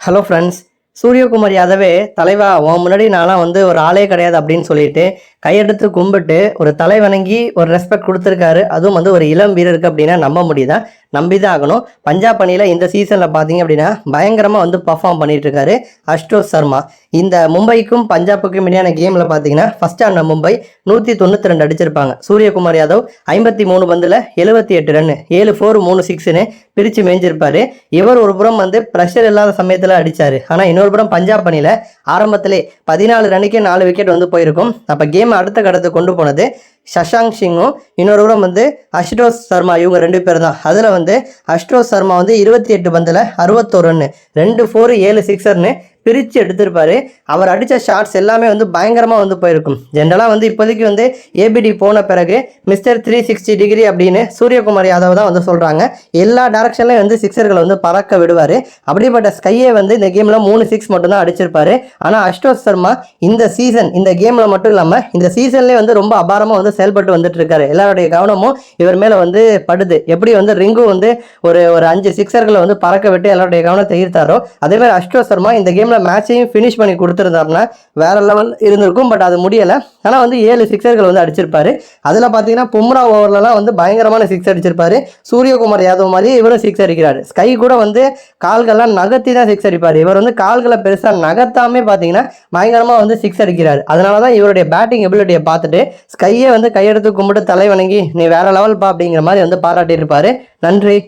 Hello friends Suryakumar யாதவே தலைவா உன் முன்னாடி நான்லாம் வந்து ஒரு ஆளே கிடையாது அப்படின்னு சொல்லிட்டு கையெடுத்து கும்பிட்டு ஒரு தலை வணங்கி ஒரு ரெஸ்பெக்ட் கொடுத்துருக்காரு. அதுவும் வந்து ஒரு இளம் வீரருக்கு அப்படின்னா நம்ப முடியுதா? நம்பி தான் ஆகணும். பஞ்சாப் அணியில் இந்த சீசனில் பார்த்தீங்க அப்படின்னா பயங்கரமாக வந்து பர்ஃபார்ம் பண்ணிட்டு இருக்காரு அஷ்டோஸ் சர்மா. இந்த மும்பைக்கும் பஞ்சாப்புக்கும் இடையான கேமில் பார்த்தீங்கன்னா ஃபஸ்ட் ஆன மும்பை நூற்றி தொண்ணூற்றி ரெண்டு அடிச்சிருப்பாங்க. சூரியகுமார் யாதவ் ஐம்பத்தி மூணு பந்தில் எழுபத்தி எட்டு ரன் ஏழு ஃபோர் மூணு சிக்ஸ்னு பிரித்து மேய்ஞ்சிருப்பார் இவர் ஒரு புறம் வந்து ப்ரெஷர் இல்லாத சமயத்தில் அடித்தார் ஆனால் இன்னொரு புறம் பஞ்சாப் அணியில் ஆரம்பத்திலே பதினாலு ரன்னுக்கே நாலு விக்கெட் வந்து போயிருக்கும். அப்போ கேம் அடுத்த கடத்துக்கு கொண்டு போனது சஷாங் சிங்கும். இன்னொரு புறம் வந்து அஷ்டோஸ் சர்மா இவங்க ரெண்டு பேர் தான். அதில் வந்து அஷ்டோஸ் சர்மா வந்து இருபத்தி எட்டு பந்தில் அறுபத்தோரு ரன்னு ரெண்டு ஃபோர் ஏழு சிக்ஸர்னு பிரித்து எடுத்திருப்பார். அவர் அடித்த ஷார்ட்ஸ் எல்லாமே வந்து பயங்கரமாக வந்து போயிருக்கும். ஜென்ரலாக வந்து இப்போதைக்கு வந்து ஏபிடி போன பிறகு மிஸ்டர் த்ரீ சிக்ஸ்டி டிகிரி அப்படின்னு சூரியகுமார் யாதவ் தான் வந்து சொல்கிறாங்க எல்லா டேரக்ஷன்லையும் வந்து சிக்ஸர்களை வந்து பறக்க விடுவார். அப்படிப்பட்ட ஸ்கையே வந்து இந்த கேமில் மூணு சிக்ஸ் மட்டும்தான் அடிச்சிருப்பார். ஆனால் அஷ்டோஸ் சர்மா இந்த சீசன் இந்த கேமில் மட்டும் இல்லாமல் இந்த சீசன்லேயே வந்து ரொம்ப அபாரமாக வந்து செயல்பட்டு வந்துட்டு இருக்காரு எல்லாருடைய கவனமும் இவர் மேலே வந்து படுது. எப்படி வந்து ரிங்கு வந்து ஒரு ஒரு அஞ்சு சிக்ஸர்களை வந்து பறக்க விட்டு எல்லாருடைய கவனத்தை ஈர்த்தாரோ அதே மாதிரி சர்மா இந்த கேம் கேமில் மேட்சையும் ஃபினிஷ் பண்ணி கொடுத்துருந்தாருன்னா வேற லெவல் இருந்திருக்கும் பட் அது முடியலை. ஆனால் வந்து ஏழு சிக்ஸர்கள் வந்து அடிச்சிருப்பார். அதில் பார்த்தீங்கன்னா பும்ரா ஓவர்லலாம் வந்து பயங்கரமான சிக்ஸ் அடிச்சிருப்பார். சூரியகுமார் யாதவ் மாதிரி இவரும் சிக்ஸ் அடிக்கிறார். ஸ்கை கூட வந்து கால்கள்லாம் நகர்த்தி தான் சிக்ஸ் அடிப்பார். இவர் வந்து கால்களை பெருசாக நகர்த்தாமே பார்த்தீங்கன்னா பயங்கரமாக வந்து சிக்ஸ் அடிக்கிறார். அதனால தான் இவருடைய பேட்டிங் எபிலிட்டியை பார்த்துட்டு ஸ்கையை வந்து கையெடுத்து கும்பிட்டு தலை வணங்கி நீ வேற லெவல் பா அப்படிங்கிற மாதிரி வந்து பாராட்டியிருப்பாரு. நன்றி.